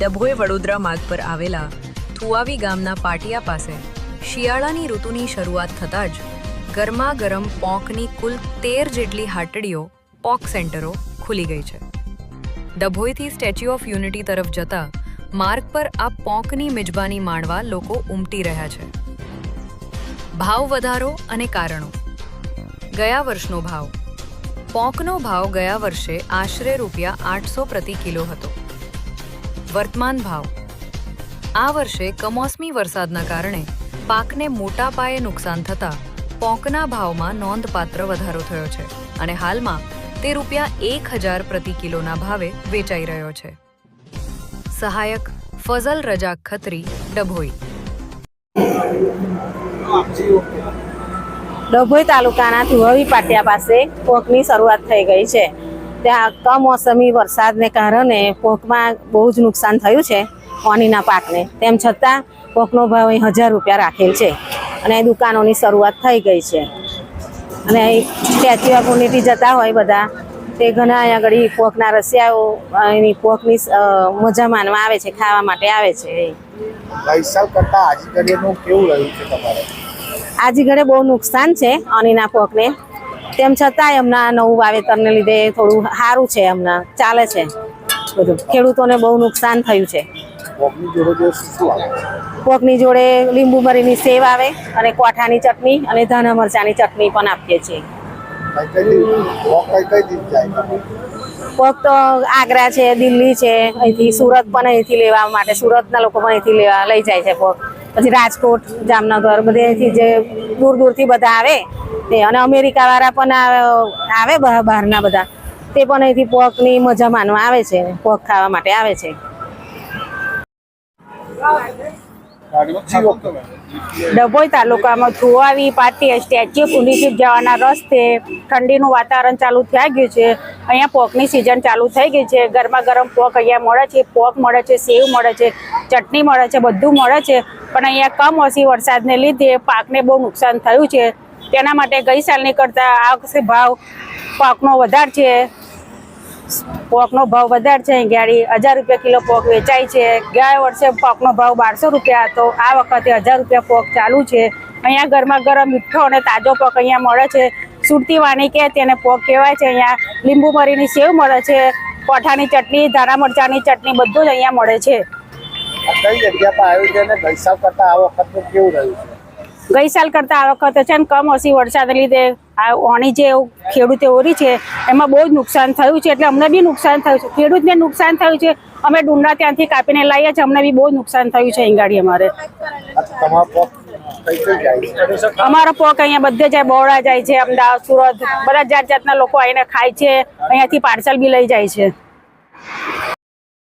ડભોઈ વડોદરા માર્ગ પર આવેલા થુઆવી ગામના પાટિયા પાસે શિયાળાની ઋતુની શરૂઆત થતાં જ ગરમા ગરમ પોંકની કુલ તેર જેટલી હાટડીઓ પોક સેન્ટરો ખુલી ગઈ છે. ડભોઈથી સ્ટેચ્યુ ઓફ યુનિટી તરફ જતા માર્ગ પર આ પોંકની મિજબાની માણવા લોકો ઉમટી રહ્યા છે. ભાવ વધારો અને કારણો. ગયા વર્ષનો ભાવ. પોંકનો ભાવ ગયા વર્ષે આશરે રૂપિયા આઠસો પ્રતિ કિલો હતો. વર્તમાન ભાવ. આ વર્ષે કમોસમી વરસાદના કારણે પાકને મોટા પાયે નુકસાન થતાં પોંકના ભાવમાં નોંધપાત્ર વધારો થયો છે અને હાલમાં તે રૂપિયા એક હજાર પ્રતિ કિલોના ભાવે વેચાઈ રહ્યો છે. સહાયક ફઝલ રજા ખત્રી, ડભોઈ. ડભોઈ તાલુકાના થુવવી પાટિયા પાસે પોંકની શરૂઆત થઈ ગઈ છે. ત્યાં કમોસમી વરસાદને કારણે પોકમાં બહુ જ નુકસાન થયું છે પાણીના પાકને. તેમ છતાં પોકનો ભાવ અહીં હજાર રૂપિયા રાખેલ છે અને દુકાનોની શરૂઆત થઈ ગઈ છે. અને સ્ટેચ્યુ ઓફ યુનિટી જતા હોય બધા તે ઘણા અહીંયા આગળ પોકના રસિયાઓ એની પોકની મજા માનવા આવે છે ખાવા માટે આવે છે ગઈ સાલ કરતા આજે ઘડીનું કેવું રહ્યું છે તમારે? આજે ઘરે બહુ નુકસાન છે અનીના પોકને તેમ છતાંય હમણાં નવું વાવેતરને લીધે થોડું સારું છે હમણાં ચાલે છે બધું. ખેડૂતોને બહુ નુકસાન થયું છે. કોકની જોડે લીંબુ મરીની સેવ આવે અને કોઠાની ચટણી અને ધાણા મરચાંની ચટણી પણ આપીએ છીએ? પોક તો આગ્રા છે દિલ્હી છે અહીંથી સુરત પણ અહીંથી લેવા માટે સુરતના લોકો પણ અહીંથી લેવા લઈ જાય છે કોક. પછી રાજકોટ જામનગર બધે અહીંથી જે દૂર દૂરથી બધા આવે તે અને અમેરિકાવાળા પણ આવે- બહારના બધા. તે પણ અહીંથી પોકની મજા માનવા આવે છે, પોક ખાવા માટે આવે છે. ડભોઈ તાલુકામાં થુવાવી પાટી સ્ટેચ્યુ ઓફ જવાના રસ્તે ઠંડીનું વાતાવરણ ચાલુ થઈ ગયું છે. અહીંયા પોકની સિઝન ચાલુ થઈ ગઈ છે. ગરમા ગરમ પોક અહીંયા મળે છે, પોક મળે છે, સેવ મળે છે, ચટણી મળે છે, બધું મળે છે. પણ અહીંયા કમોસમી વરસાદને લીધે પાકને બહુ નુકસાન થયું છે. તેના માટે ગઈ સાલની કરતાં આ વખતે ભાવ પાકનો વધારે છે. પોકનો ભાવ વધારે છે. ગાડી હજાર રૂપિયા કિલો પોક વેચાય છે. ગયા વર્ષે પોકનો ભાવ બારસો રૂપિયા હતો. આ વખતે હજાર રૂપિયા પોક ચાલુ છે. અહીંયા ગરમા ગરમ મીઠો અને તાજો પોક અહીંયા મળે છે. સુરતી વાણી કે તેને પોક કહેવાય છે. અહીંયા લીંબુ મરીની સેવ મળે છે. કોઠાની ચટણી, ધાણા મરચાંની ચટણી બધું જ અહીંયા મળે છે. કઈ જગ્યા પર આવ્યું છે અને ગઈ સાલ કરતા આ વખતનું કેવું રહ્યું છે? ગઈ સાલ કરતાં આ વખતે છે ને કમોસમી વરસાદને લીધે આ ઓણી જે ખેડૂતે ઓરી છે, એમાં બહુ જ નુકસાન થયું છે, એટલે અમને બી નુકસાન થયું છે. ખેડૂતને નુકસાન થયું છે, અમે ડુંડા ત્યાંથી કાપીને લાવીએ છીએ, અમને બી બહુ નુકસાન થયું છે અહીંગાડી અમારે. અમારો પોક અહીંયા બધે જાય, બહોળા જાય છે, અમદાવાદ, સુરત, બધા જાત જાતના લોકો આવીને ખાય છે, અહીંયાથી પાર્સલ બી લઈ જાય છે.